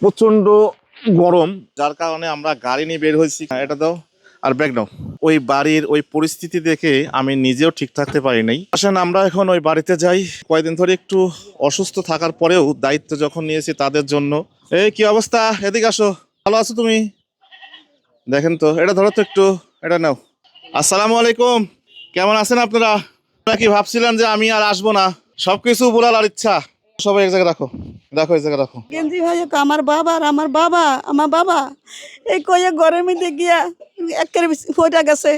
প্রচণ্ড গরম। যার কারণে আমরা গাড়ি নিয়ে বের হয়েছি। এটা দাও আর ব্যাগ নাও। ওই বাড়ির ওই পরিস্থিতি দেখে আমি নিজেও ঠিক থাকতে পারি নাই। আসেন, আমরা এখন ওই বাড়িতে যাই। কয়েকদিন ধরে একটু অসুস্থ থাকার পরেও দায়িত্ব যখন নিয়েছি তাদের জন্য। এই, কি অবস্থা? এদিকে আসো। ভালো আছো তুমি? দেখেন তো, এটা ধরো তো একটু, এটা নাও। আসসালামু আলাইকুম। কেমন আছেন আপনারা? আপনারা কি ভাবছিলেন যে আমি আর আসব না। সবকিছু বুড়ালার ইচ্ছা। সবাই এক জায়গায় রাখো। রাখো এক জায়গায় রাখো। গেঞ্জি ভাই আমার বাবা আর আমার বাবা আমার বাবা। এই কয়ে ঘরের মধ্যে গিয়া একের ফইটা গেছে।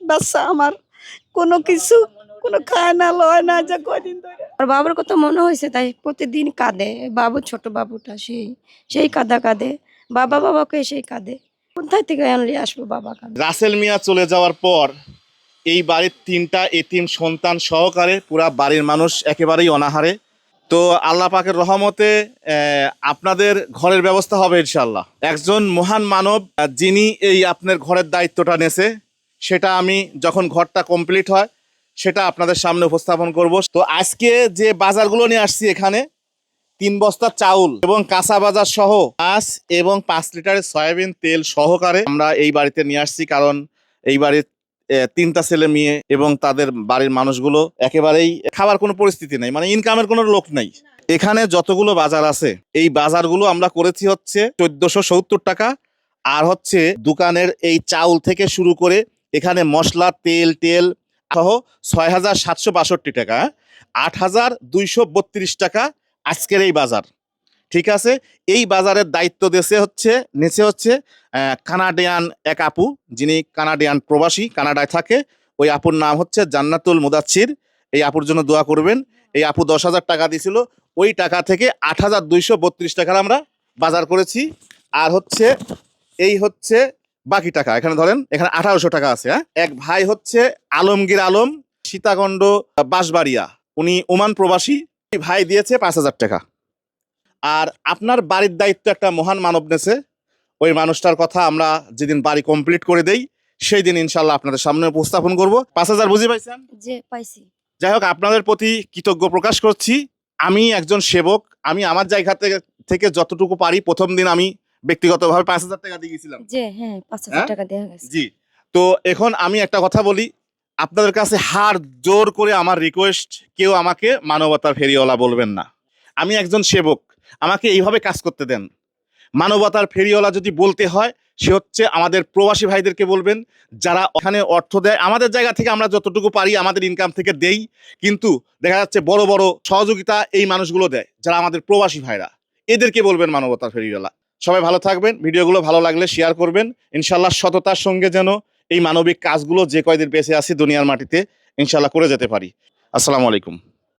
বাচ্চা আমার। কোনো কিছু কোনো খায় না লয় না যে কয়দিন ধরে। আর বাবার কথা মনে হয়েছে তাই প্রতিদিন কাঁদে। বাবু ছোট বাবুটা সেই সেই কাঁদা কাঁদে। বাবা বাবাকে সেই কাঁদে। কোথায় থেকে আনলে আসব বাবা কাঁদে? রাসেল মিয়া চলে যাওয়ার পর এই বাড়ির তিনটা এতিম সন্তান সহকারে পুরা বাড়ির মানুষ একেবারেই অনাহারে। তো আল্লাহ পাকের রহমতে আপনাদের ঘরের ব্যবস্থা হবে ইনশাল্লাহ একজন মহান মানব যিনি এই আপনার ঘরের দায়িত্বটা নেছে, সেটা আমি যখন ঘরটা কমপ্লিট হয়, সেটা আপনাদের সামনে উপস্থাপন করব। তো আজকে যে বাজারগুলো নিয়ে আসছি এখানে, তিন বস্তা চাউল এবং কাঁচা বাজার সহ মাছ এবং পাঁচ লিটারের সয়াবিন তেল সহকারে আমরা এই বাড়িতে নিয়ে আসছি, কারণ এই বাড়ির তিনটা ছেলে মেয়ে এবং তাদের বাড়ির মানুষগুলো একেবারেই খাবার কোনো পরিস্থিতি নেই মানে ইনকামের কোনো লোক নেই। এখানে যতগুলো বাজার আছে, এই বাজারগুলো আমরা করেছি হচ্ছে চোদ্দশো সত্তর টাকা, আর হচ্ছে দোকানের এই চাউল থেকে শুরু করে এখানে মশলা, তেল, টেল সহ ছয় হাজার সাতশো বাষট্টি টাকা, আট হাজার দুইশো বত্রিশ টাকা আজকের এই বাজার। ঠিক আছে? এই বাজারের দায়িত্ব দেশে হচ্ছে, নেছে হচ্ছে কানাডিয়ান এক আপু, যিনি কানাডিয়ান প্রবাসী, কানাডায় থাকে। ওই আপুর নাম হচ্ছে জান্নাতুল মুদাচ্ছির। এই আপুর জন্য দোয়া করবেন। এই আপু দশ হাজার টাকা দিছিল। ওই টাকা থেকে আট হাজার দুইশো বত্রিশ টাকার আমরা বাজার করেছি। আর হচ্ছে, এই হচ্ছে বাকি টাকা। এখানে ধরেন, এখানে আঠারোশো টাকা আছে হ্যাঁ? এক ভাই হচ্ছে আলমগীর আলম, সীতাকণ্ড বাঁশবাড়িয়া। উনি ওমান প্রবাসী। ভাই দিয়েছে পাঁচ হাজার টাকা। আর আপনার বাড়ির দায়িত্ব একটা মহান মানব নেছে। ওই মানুষটার কথা আমরা যেদিন বাড়ি কমপ্লিট করে দেই সেই দিন ইনশাল্লাহ আপনাদের সামনে উপস্থাপন করব। পাঁচ হাজার বুঝে পাইছেন? যে পাইছি। যাই হোক আপনাদের প্রতি কৃতজ্ঞ প্রকাশ করছি। আমি একজন সেবক আমি আমার জায়গা থেকে থেকে যতটুকু পারি প্রথম দিন আমি ব্যক্তিগতভাবে পাঁচ হাজার টাকা দিয়ে গেছিলাম। যে হ্যাঁ পাঁচ হাজার হ্যাঁ? টাকা দেওয়া গেছে জি। তো এখন আমি একটা কথা বলি আপনাদের কাছে হার জোর করে আমার রিকোয়েস্ট কেউ আমাকে মানবতার ফেরিওয়ালা বলবেন না। আমি একজন সেবক আমাকে এইভাবে কাজ করতে দেন। মানবতার ফেরিওয়ালা যদি বলতে হয়, সে হচ্ছে আমাদের প্রবাসী ভাইদেরকে বলবেন, যারা ওখানে অর্থ দেয়। আমাদের জায়গা থেকে আমরা যতটুকু পারি আমাদের ইনকাম থেকে দেই। কিন্তু দেখা যাচ্ছে বড় বড় সহযোগিতা এই মানুষগুলো দেয়, যারা আমাদের প্রবাসী ভাইরা। এদেরকে বলবেন মানবতার ফেরিওয়ালা। সবাই ভালো থাকবেন, ভিডিওগুলো ভালো লাগলে শেয়ার করবেন। ইনশাল্লাহ সততার সঙ্গে যেন এই মানবিক কাজগুলো যে কয়দিন বেঁচে আছি দুনিয়ার মাটিতে ইনশাল্লাহ করে যেতে পারি। আসসালামু আলাইকুম।